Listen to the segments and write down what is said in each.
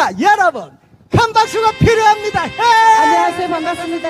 자, 여러분, 큰 박수가 필요합니다. 예! 안녕하세요. 반갑습니다.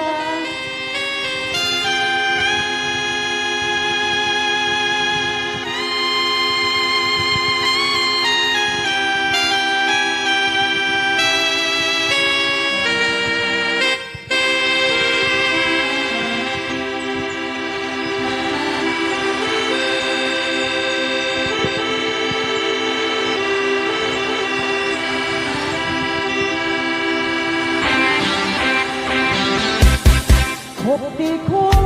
目的宽。